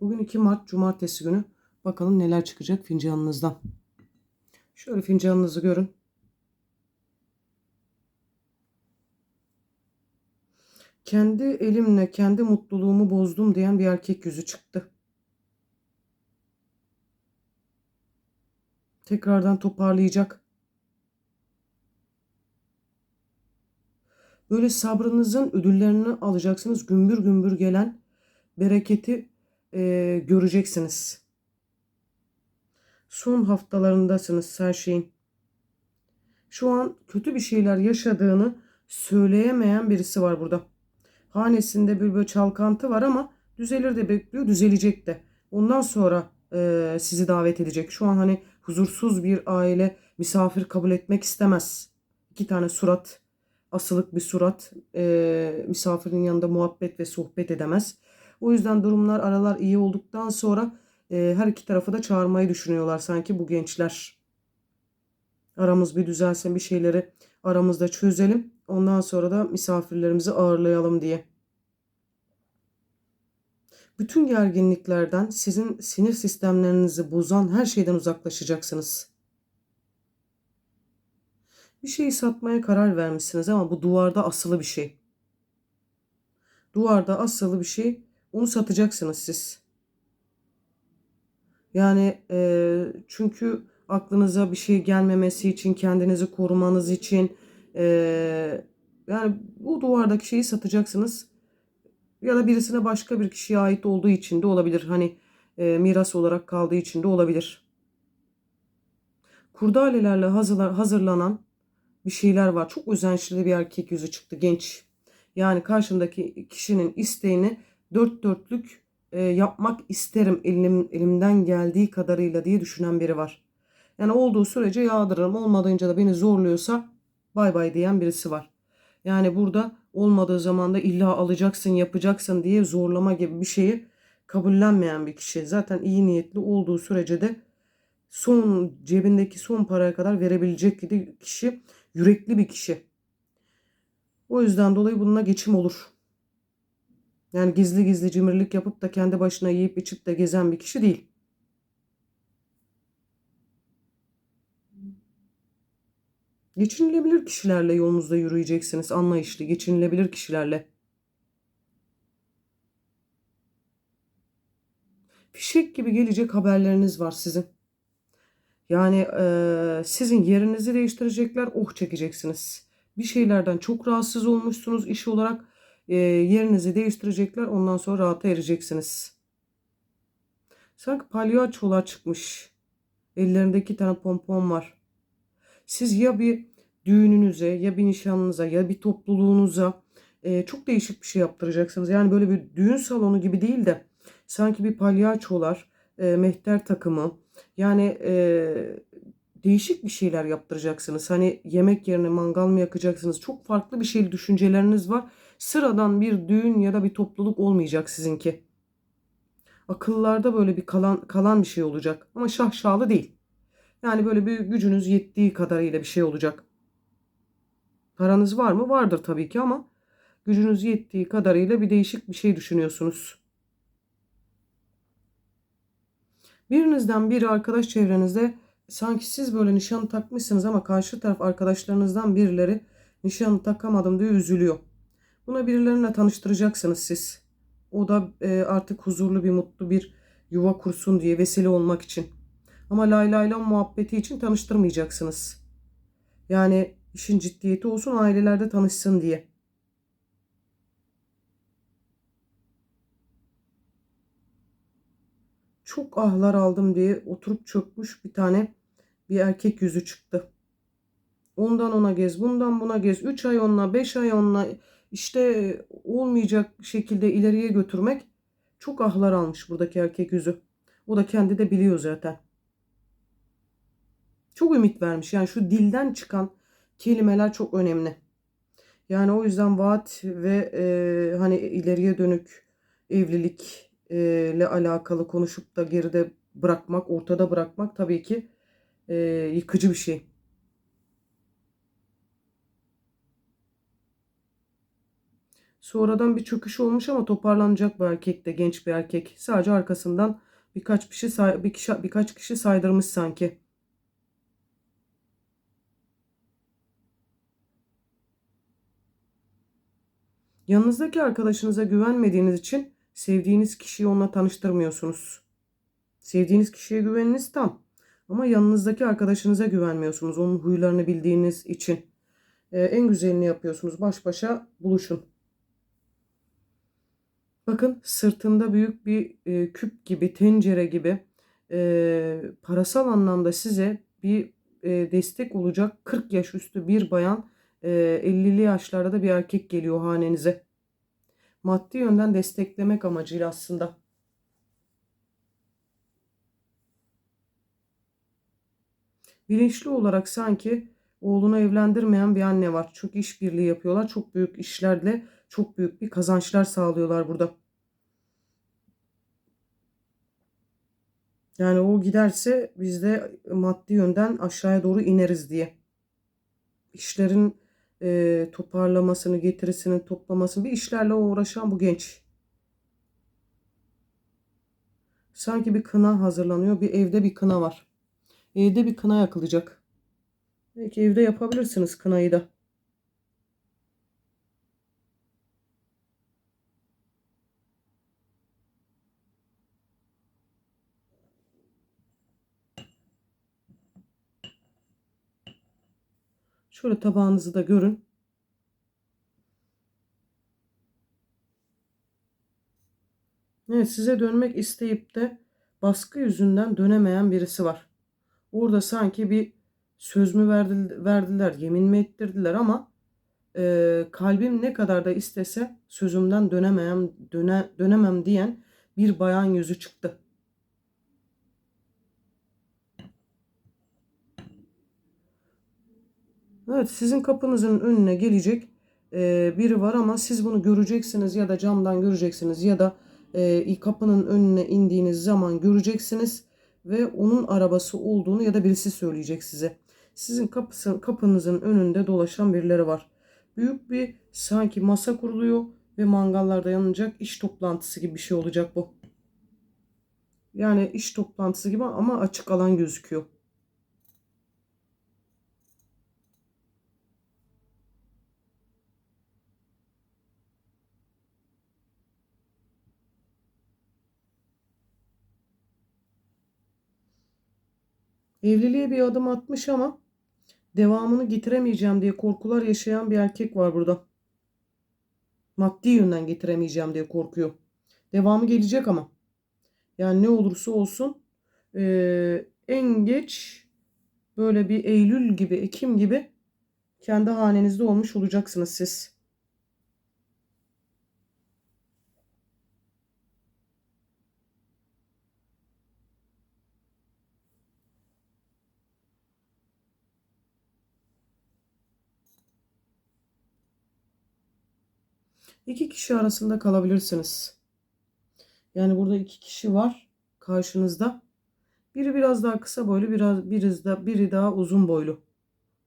Bugün 2 Mart Cumartesi günü. Bakalım neler çıkacak fincanınızdan. Şöyle fincanınızı görün. Kendi elimle kendi mutluluğumu bozdum diyen bir erkek yüzü çıktı. Tekrardan toparlayacak. Böyle sabrınızın ödüllerini alacaksınız. Gümbür gümbür gelen bereketi e, göreceksiniz. Son haftalarındasınız her şeyin. Şu an kötü bir şeyler yaşadığını söyleyemeyen birisi var burada. Hanesinde bir böyle çalkantı var ama düzelir de bekliyor, düzelecek de. Ondan sonra e, sizi davet edecek. Şu an hani huzursuz bir aile misafir kabul etmek istemez. İki tane surat, asılık bir surat e, misafirin yanında muhabbet ve sohbet edemez. O yüzden durumlar aralar iyi olduktan sonra e, her iki tarafı da çağırmayı düşünüyorlar sanki bu gençler. Aramız bir düzelsin bir şeyleri aramızda çözelim. Ondan sonra da misafirlerimizi ağırlayalım diye. Bütün gerginliklerden sizin sinir sistemlerinizi bozan her şeyden uzaklaşacaksınız. Bir şeyi satmaya karar vermişsiniz ama bu duvarda asılı bir şey. Duvarda asılı bir şey onu satacaksınız siz. Yani e, çünkü aklınıza bir şey gelmemesi için, kendinizi korumanız için e, yani bu duvardaki şeyi satacaksınız. Ya da birisine başka bir kişiye ait olduğu için de olabilir. Hani e, miras olarak kaldığı için de olabilir. Kurdalelerle hazırlar, hazırlanan bir şeyler var. Çok özençli bir erkek yüzü çıktı genç. Yani karşındaki kişinin isteğini dört dörtlük e, yapmak isterim elim, elimden geldiği kadarıyla diye düşünen biri var. Yani olduğu sürece yağdırırım olmadığınca da beni zorluyorsa bay bay diyen birisi var. Yani burada olmadığı zaman da illa alacaksın yapacaksın diye zorlama gibi bir şeyi kabullenmeyen bir kişi. Zaten iyi niyetli olduğu sürece de son cebindeki son paraya kadar verebilecek gibi kişi yürekli bir kişi. O yüzden dolayı bununla geçim olur. Yani gizli gizli cimrilik yapıp da kendi başına yiyip içip de gezen bir kişi değil. Geçinilebilir kişilerle yolunuzda yürüyeceksiniz. Anlayışlı, geçinilebilir kişilerle. Fişek gibi gelecek haberleriniz var sizin. Yani e, sizin yerinizi değiştirecekler, oh çekeceksiniz. Bir şeylerden çok rahatsız olmuşsunuz iş olarak e, yerinizi değiştirecekler. Ondan sonra rahata ereceksiniz. Sanki palyaçolar çıkmış. Ellerinde iki tane pompon var. Siz ya bir düğününüze ya bir nişanınıza ya bir topluluğunuza e, çok değişik bir şey yaptıracaksınız. Yani böyle bir düğün salonu gibi değil de sanki bir palyaçolar, e, mehter takımı yani e, değişik bir şeyler yaptıracaksınız. Hani yemek yerine mangal mı yakacaksınız? Çok farklı bir şey düşünceleriniz var sıradan bir düğün ya da bir topluluk olmayacak sizinki. Akıllarda böyle bir kalan kalan bir şey olacak ama şahşalı değil. Yani böyle bir gücünüz yettiği kadarıyla bir şey olacak. Paranız var mı? Vardır tabii ki ama gücünüz yettiği kadarıyla bir değişik bir şey düşünüyorsunuz. Birinizden biri arkadaş çevrenizde sanki siz böyle nişan takmışsınız ama karşı taraf arkadaşlarınızdan birileri nişan takamadım diye üzülüyor. Buna birilerine tanıştıracaksınız siz. O da e, artık huzurlu bir mutlu bir yuva kursun diye vesile olmak için. Ama lay lay lay muhabbeti için tanıştırmayacaksınız. Yani işin ciddiyeti olsun ailelerde tanışsın diye. Çok ahlar aldım diye oturup çökmüş bir tane bir erkek yüzü çıktı. Ondan ona gez, bundan buna gez. 3 ay onunla, 5 ay onunla işte olmayacak şekilde ileriye götürmek çok ahlar almış buradaki erkek yüzü. O da kendi de biliyor zaten. Çok ümit vermiş. Yani şu dilden çıkan kelimeler çok önemli. Yani o yüzden vaat ve e, hani ileriye dönük evlilik e, alakalı konuşup da geride bırakmak, ortada bırakmak tabii ki e, yıkıcı bir şey. Sonradan bir çöküş olmuş ama toparlanacak bu erkek de genç bir erkek. Sadece arkasından birkaç kişi say bir kişi, birkaç kişi saydırmış sanki. Yanınızdaki arkadaşınıza güvenmediğiniz için sevdiğiniz kişiyi onunla tanıştırmıyorsunuz. Sevdiğiniz kişiye güveniniz tam. Ama yanınızdaki arkadaşınıza güvenmiyorsunuz. Onun huylarını bildiğiniz için. Ee, en güzelini yapıyorsunuz. Baş başa buluşun. Bakın sırtında büyük bir e, küp gibi, tencere gibi e, parasal anlamda size bir e, destek olacak 40 yaş üstü bir bayan e, 50'li yaşlarda da bir erkek geliyor hanenize. Maddi yönden desteklemek amacıyla aslında. Bilinçli olarak sanki oğlunu evlendirmeyen bir anne var. Çok işbirliği yapıyorlar. Çok büyük işlerle çok büyük bir kazançlar sağlıyorlar burada. Yani o giderse biz de maddi yönden aşağıya doğru ineriz diye. İşlerin e, toparlamasını, getirisini toplamasını bir işlerle uğraşan bu genç. Sanki bir kına hazırlanıyor. Bir evde bir kına var. Evde bir kına yakılacak. Belki evde yapabilirsiniz kınayı da. Şöyle tabağınızı da görün. Evet size dönmek isteyip de baskı yüzünden dönemeyen birisi var. Orada sanki bir söz mü verdiler, yemin mi ettirdiler ama e, kalbim ne kadar da istese sözümden dönemem, döne, dönemem diyen bir bayan yüzü çıktı. Evet sizin kapınızın önüne gelecek e, biri var ama siz bunu göreceksiniz ya da camdan göreceksiniz ya da e, kapının önüne indiğiniz zaman göreceksiniz ve onun arabası olduğunu ya da birisi söyleyecek size. Sizin kapısı, kapınızın önünde dolaşan birileri var. Büyük bir sanki masa kuruluyor ve mangallarda yanacak iş toplantısı gibi bir şey olacak bu. Yani iş toplantısı gibi ama açık alan gözüküyor. Evliliğe bir adım atmış ama devamını getiremeyeceğim diye korkular yaşayan bir erkek var burada. Maddi yönden getiremeyeceğim diye korkuyor. Devamı gelecek ama. Yani ne olursa olsun e, en geç böyle bir Eylül gibi, Ekim gibi kendi hanenizde olmuş olacaksınız siz. İki kişi arasında kalabilirsiniz. Yani burada iki kişi var karşınızda. Biri biraz daha kısa boylu, biraz biri daha, biri daha uzun boylu.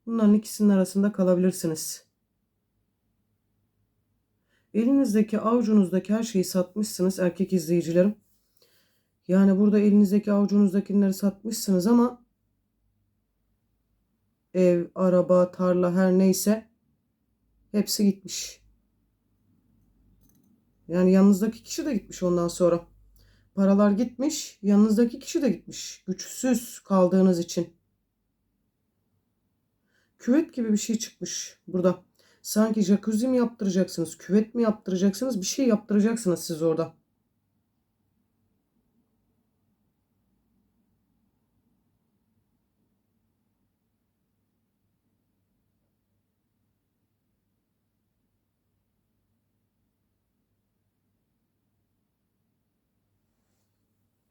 Bunların ikisinin arasında kalabilirsiniz. Elinizdeki avucunuzdaki her şeyi satmışsınız erkek izleyicilerim. Yani burada elinizdeki avucunuzdakileri satmışsınız ama ev, araba, tarla her neyse hepsi gitmiş. Yani yanınızdaki kişi de gitmiş ondan sonra. Paralar gitmiş, yanınızdaki kişi de gitmiş. Güçsüz kaldığınız için. Küvet gibi bir şey çıkmış burada. Sanki jacuzzi mi yaptıracaksınız, küvet mi yaptıracaksınız, bir şey yaptıracaksınız siz orada.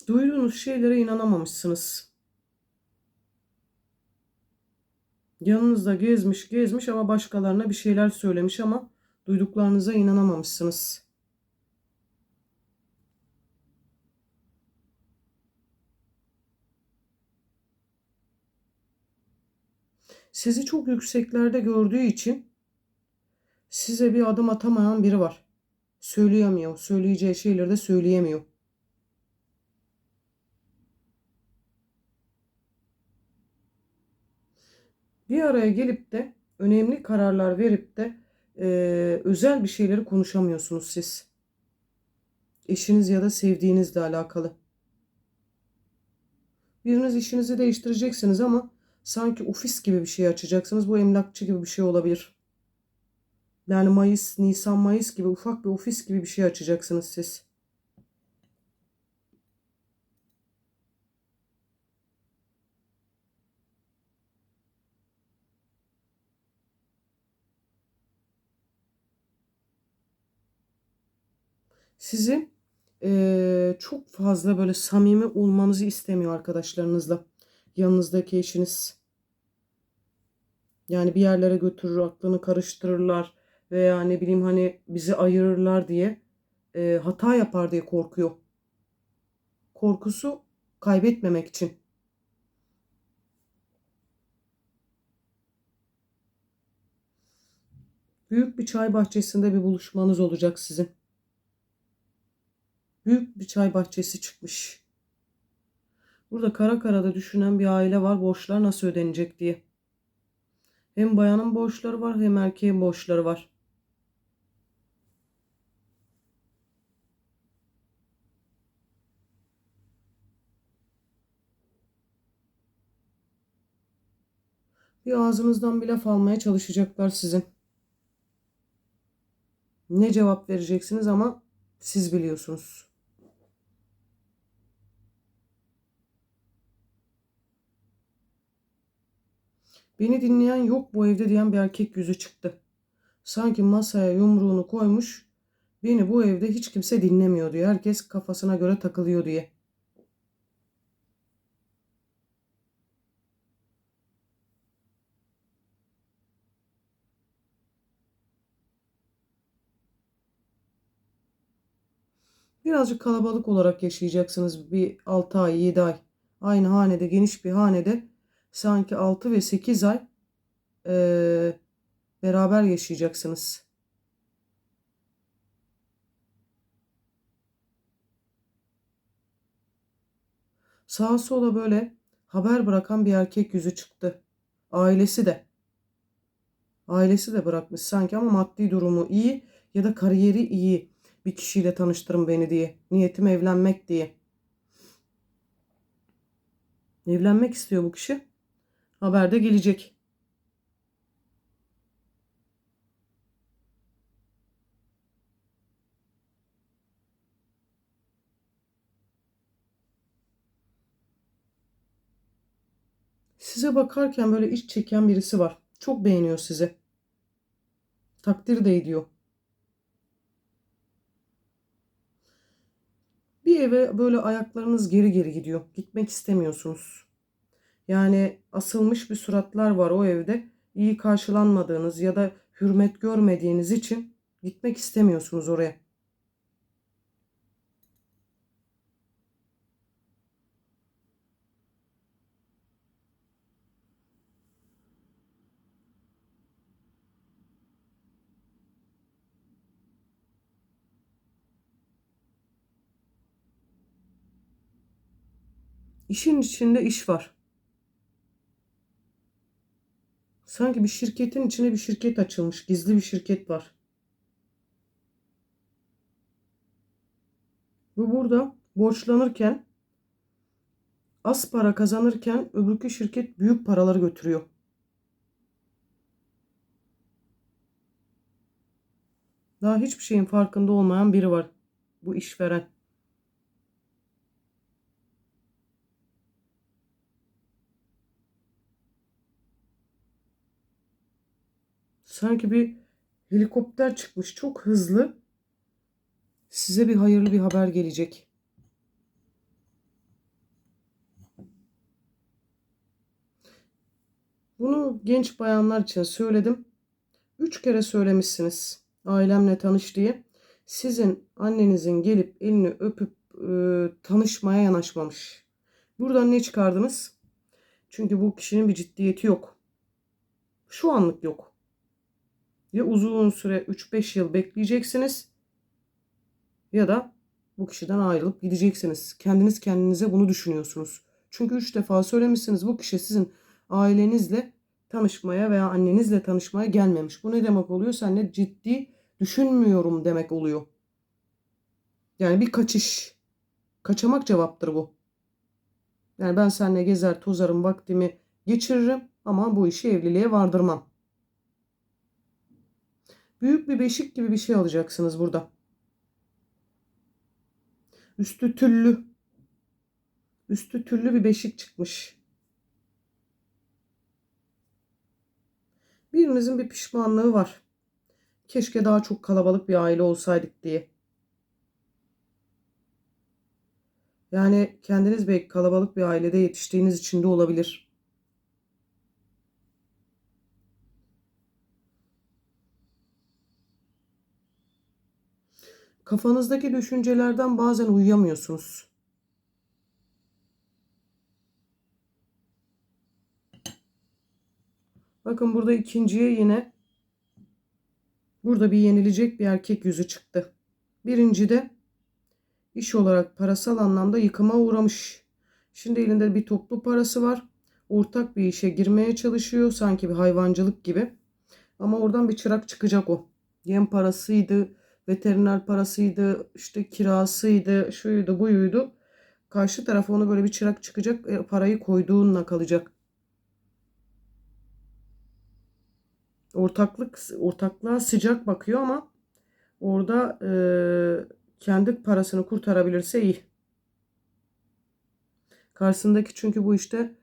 Duyduğunuz şeylere inanamamışsınız. Yanınızda gezmiş gezmiş ama başkalarına bir şeyler söylemiş ama duyduklarınıza inanamamışsınız. Sizi çok yükseklerde gördüğü için size bir adım atamayan biri var. Söyleyemiyor. Söyleyeceği şeyleri de söyleyemiyor. Bir araya gelip de önemli kararlar verip de e, özel bir şeyleri konuşamıyorsunuz siz. Eşiniz ya da sevdiğinizle alakalı. Biriniz işinizi değiştireceksiniz ama sanki ofis gibi bir şey açacaksınız. Bu emlakçı gibi bir şey olabilir. Yani Mayıs, Nisan, Mayıs gibi ufak bir ofis gibi bir şey açacaksınız siz. Sizi eee, çok fazla böyle samimi olmanızı istemiyor arkadaşlarınızla. Yanınızdaki eşiniz. Yani bir yerlere götürür, aklını karıştırırlar veya ne bileyim hani bizi ayırırlar diye eee, hata yapar diye korkuyor. Korkusu kaybetmemek için. Büyük bir çay bahçesinde bir buluşmanız olacak sizin. Büyük bir çay bahçesi çıkmış. Burada kara karada düşünen bir aile var borçlar nasıl ödenecek diye. Hem bayanın borçları var hem erkeğin borçları var. Bir ağzınızdan bir laf almaya çalışacaklar sizin. Ne cevap vereceksiniz ama siz biliyorsunuz. Beni dinleyen yok bu evde diyen bir erkek yüzü çıktı. Sanki masaya yumruğunu koymuş. Beni bu evde hiç kimse dinlemiyor diyor. Herkes kafasına göre takılıyor diye. Birazcık kalabalık olarak yaşayacaksınız bir 6 ay 7 ay. Aynı hanede geniş bir hanede sanki 6 ve 8 ay eee, beraber yaşayacaksınız. Sağa sola böyle haber bırakan bir erkek yüzü çıktı. Ailesi de. Ailesi de bırakmış sanki ama maddi durumu iyi ya da kariyeri iyi bir kişiyle tanıştırın beni diye. Niyetim evlenmek diye. Evlenmek istiyor bu kişi. Haberde gelecek. Size bakarken böyle iç çeken birisi var. Çok beğeniyor sizi. Takdir de ediyor. Bir eve böyle ayaklarınız geri geri gidiyor. Gitmek istemiyorsunuz. Yani asılmış bir suratlar var o evde. İyi karşılanmadığınız ya da hürmet görmediğiniz için gitmek istemiyorsunuz oraya. İşin içinde iş var. Sanki bir şirketin içine bir şirket açılmış. Gizli bir şirket var. Bu burada borçlanırken az para kazanırken öbürkü şirket büyük paraları götürüyor. Daha hiçbir şeyin farkında olmayan biri var. Bu işveren. Sanki bir helikopter çıkmış. Çok hızlı. Size bir hayırlı bir haber gelecek. Bunu genç bayanlar için söyledim. Üç kere söylemişsiniz ailemle tanış diye. Sizin annenizin gelip elini öpüp e, tanışmaya yanaşmamış. Buradan ne çıkardınız? Çünkü bu kişinin bir ciddiyeti yok. Şu anlık yok. Ya uzun süre 3-5 yıl bekleyeceksiniz ya da bu kişiden ayrılıp gideceksiniz. Kendiniz kendinize bunu düşünüyorsunuz. Çünkü 3 defa söylemişsiniz bu kişi sizin ailenizle tanışmaya veya annenizle tanışmaya gelmemiş. Bu ne demek oluyor? Seninle ciddi düşünmüyorum demek oluyor. Yani bir kaçış. Kaçamak cevaptır bu. Yani ben seninle gezer tozarım vaktimi geçiririm ama bu işi evliliğe vardırmam. Büyük bir beşik gibi bir şey alacaksınız burada. Üstü tüllü. Üstü tüllü bir beşik çıkmış. Birinizin bir pişmanlığı var. Keşke daha çok kalabalık bir aile olsaydık diye. Yani kendiniz belki kalabalık bir ailede yetiştiğiniz için de olabilir. Kafanızdaki düşüncelerden bazen uyuyamıyorsunuz. Bakın burada ikinciye yine burada bir yenilecek bir erkek yüzü çıktı. Birinci de iş olarak parasal anlamda yıkıma uğramış. Şimdi elinde bir toplu parası var. Ortak bir işe girmeye çalışıyor. Sanki bir hayvancılık gibi. Ama oradan bir çırak çıkacak o. Yem parasıydı, veteriner parasıydı, işte kirasıydı, şuydu, buyuydu. Karşı tarafa onu böyle bir çırak çıkacak, e, parayı koyduğunla kalacak. Ortaklık, ortaklığa sıcak bakıyor ama orada e, kendi parasını kurtarabilirse iyi. Karşısındaki çünkü bu işte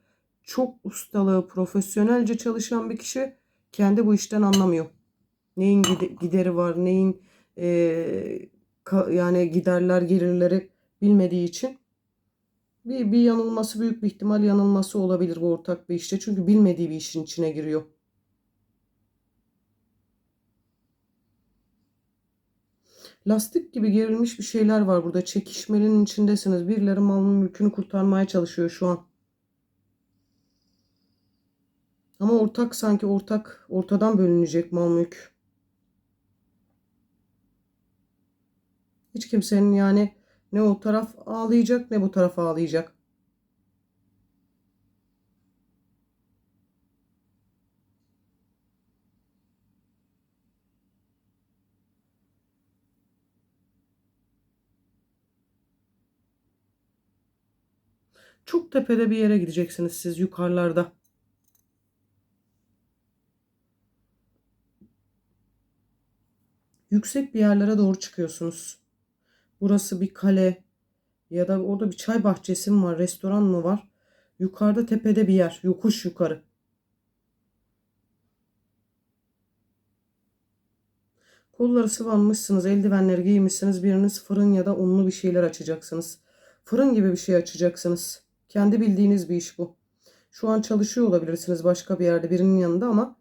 çok ustalığı, profesyonelce çalışan bir kişi kendi bu işten anlamıyor. Neyin gideri var, neyin e, ka, yani giderler, gelirleri bilmediği için bir, bir yanılması büyük bir ihtimal yanılması olabilir bu ortak bir işte. Çünkü bilmediği bir işin içine giriyor. Lastik gibi gerilmiş bir şeyler var burada. Çekişmenin içindesiniz. Birileri malın mülkünü kurtarmaya çalışıyor şu an. Ama ortak sanki ortak ortadan bölünecek mal mülk. Hiç kimsenin yani ne o taraf ağlayacak ne bu taraf ağlayacak. Çok tepede bir yere gideceksiniz siz yukarılarda. Yüksek bir yerlere doğru çıkıyorsunuz. Burası bir kale ya da orada bir çay bahçesi mi var, restoran mı var? Yukarıda tepede bir yer, yokuş yukarı. Kolları sıvanmışsınız, eldivenleri giymişsiniz. Biriniz fırın ya da unlu bir şeyler açacaksınız. Fırın gibi bir şey açacaksınız. Kendi bildiğiniz bir iş bu. Şu an çalışıyor olabilirsiniz başka bir yerde birinin yanında ama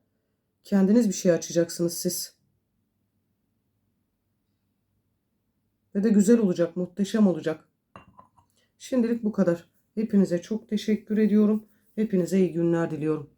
kendiniz bir şey açacaksınız siz. Ve de güzel olacak, muhteşem olacak. Şimdilik bu kadar. Hepinize çok teşekkür ediyorum. Hepinize iyi günler diliyorum.